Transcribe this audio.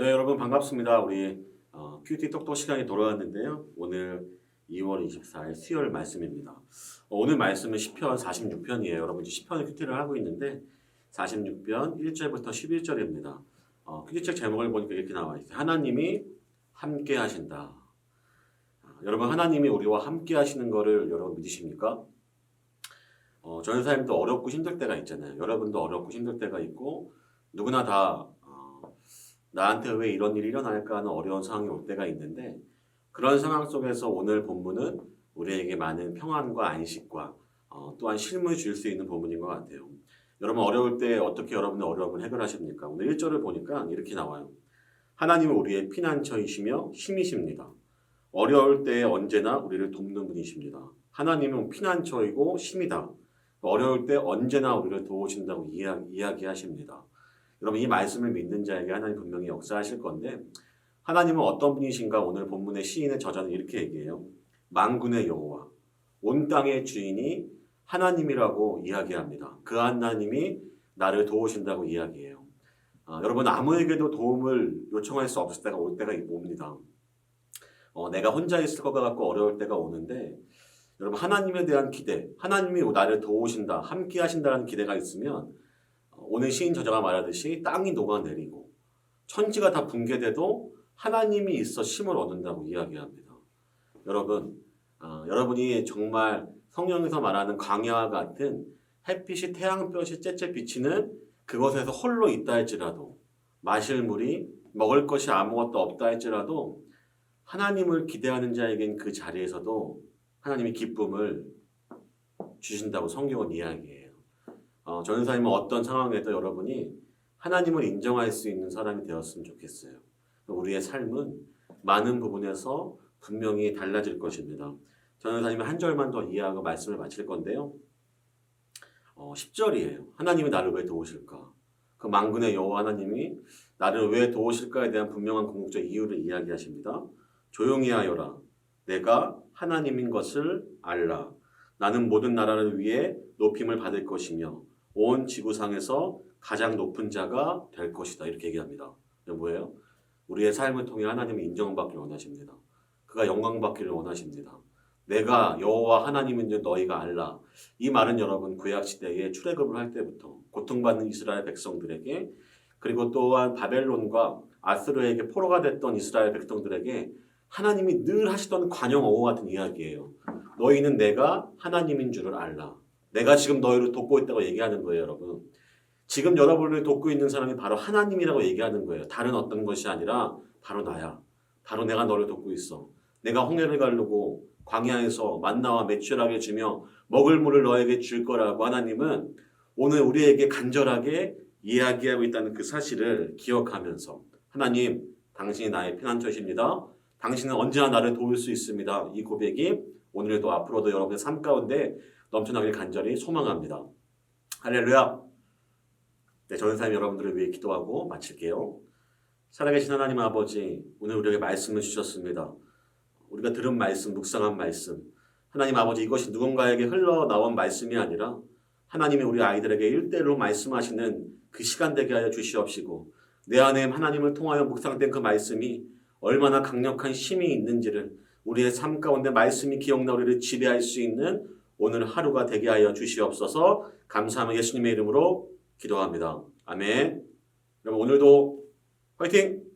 네, 여러분 반갑습니다. 우리 어, 큐티 똑똑 시간이 돌아왔는데요. 오늘 2월 24일 수요일 말씀입니다. 어, 오늘 말씀은 10편 46편이에요. 여러분 이제 10편을 큐티를 하고 있는데 46편 1절부터 11절입니다. 어, 큐티책 제목을 보니까 이렇게 나와 있어요. 하나님이 함께 하신다. 아, 여러분 하나님이 우리와 함께 하시는 거를 여러분 믿으십니까? 어, 저희 삶도 어렵고 힘들 때가 있잖아요. 여러분도 어렵고 힘들 때가 있고 누구나 다 어, 나한테 왜 이런 일이 일어날까 하는 어려운 상황이 올 때가 있는데 그런 상황 속에서 오늘 본문은 우리에게 많은 평안과 안식과 어, 또한 쉼을 줄 수 있는 본문인 것 같아요. 여러분 어려울 때 어떻게 여러분의 어려움을 해결하십니까? 오늘 1절을 보니까 이렇게 나와요. 하나님은 우리의 피난처이시며 힘이십니다. 어려울 때 언제나 우리를 돕는 분이십니다. 하나님은 피난처이고 힘이다. 어려울 때 언제나 우리를 도우신다고 이야, 이야기하십니다. 여러분 이 말씀을 믿는 자에게 하나님 분명히 역사하실 건데 하나님은 어떤 분이신가 오늘 본문의 시인의 저자는 이렇게 얘기해요. 만군의 여호와 온 땅의 주인이 하나님이라고 이야기합니다. 그 하나님이 나를 도우신다고 이야기해요. 아, 여러분 아무에게도 도움을 요청할 수 없을 때가 올 때가 옵니다. 어, 내가 혼자 있을 것 같고 어려울 때가 오는데 여러분 하나님에 대한 기대, 하나님이 나를 도우신다, 함께 하신다는 기대가 있으면 어, 오늘 시인 저자가 말하듯이 땅이 녹아내리고 천지가 다 붕괴돼도 하나님이 있어 힘을 얻는다고 이야기합니다. 여러분, 어, 여러분이 정말 성령에서 말하는 광야와 같은 햇빛이 태양볕이 째째 비치는 그곳에서 홀로 있다 할지라도 마실 물이 먹을 것이 아무것도 없다 할지라도 하나님을 기대하는 자에겐 그 자리에서도 하나님이 기쁨을 주신다고 성경은 이야기해요. 어, 전사님은 어떤 상황에도 여러분이 하나님을 인정할 수 있는 사람이 되었으면 좋겠어요. 우리의 삶은 많은 부분에서 분명히 달라질 것입니다. 전사님은 한 절만 더 이해하고 말씀을 마칠 건데요. 어, 10절이에요. 하나님이 나를 왜 도우실까? 그 만군의 여호와 하나님이 나를 왜 도우실까에 대한 분명한 궁극적 이유를 이야기하십니다. 조용히 하여라. 내가 하나님인 것을 알라. 나는 모든 나라를 위해 높임을 받을 것이며 온 지구상에서 가장 높은 자가 될 것이다. 이렇게 얘기합니다. 뭐예요? 우리의 삶을 통해 하나님을 인정받기를 원하십니다. 그가 영광받기를 원하십니다. 내가 여호와 하나님인 줄 너희가 알라. 이 말은 여러분 구약 시대에 출애굽을 할 때부터 고통받는 이스라엘 백성들에게 그리고 또한 바벨론과 아스르에게 포로가 됐던 이스라엘 백성들에게 하나님이 늘 하시던 관용 어호 같은 이야기예요. 너희는 내가 하나님인 줄을 알라. 내가 지금 너희를 돕고 있다고 얘기하는 거예요, 여러분. 지금 여러분을 돕고 있는 사람이 바로 하나님이라고 얘기하는 거예요. 다른 어떤 것이 아니라 바로 나야. 바로 내가 너를 돕고 있어. 내가 홍해를 가르고 광야에서 만나와 매출하게 주며 먹을 물을 너에게 줄 거라고 하나님은 오늘 우리에게 간절하게 이야기하고 있다는 그 사실을 기억하면서 하나님, 당신이 나의 피난처이십니다. 당신은 언제나 나를 도울 수 있습니다. 이 고백이 오늘도 앞으로도 여러분의 삶 가운데 넘쳐나길 간절히 소망합니다. 할렐루야. 네, 저는 삶 여러분들을 위해 기도하고 마칠게요. 살아계신 하나님 아버지, 오늘 우리에게 말씀을 주셨습니다. 우리가 들은 말씀, 묵상한 말씀. 하나님 아버지, 이것이 누군가에게 흘러나온 말씀이 아니라 하나님이 우리 아이들에게 일대로 말씀하시는 그 시간 되게 하여 주시옵시고 내 안에 하나님을 통하여 묵상된 그 말씀이 얼마나 강력한 힘이 있는지를 우리의 삶 가운데 말씀이 기억나 우리를 지배할 수 있는 오늘 하루가 되게 하여 주시옵소서 감사하며 예수님의 이름으로 기도합니다. 아멘. 여러분 오늘도 화이팅!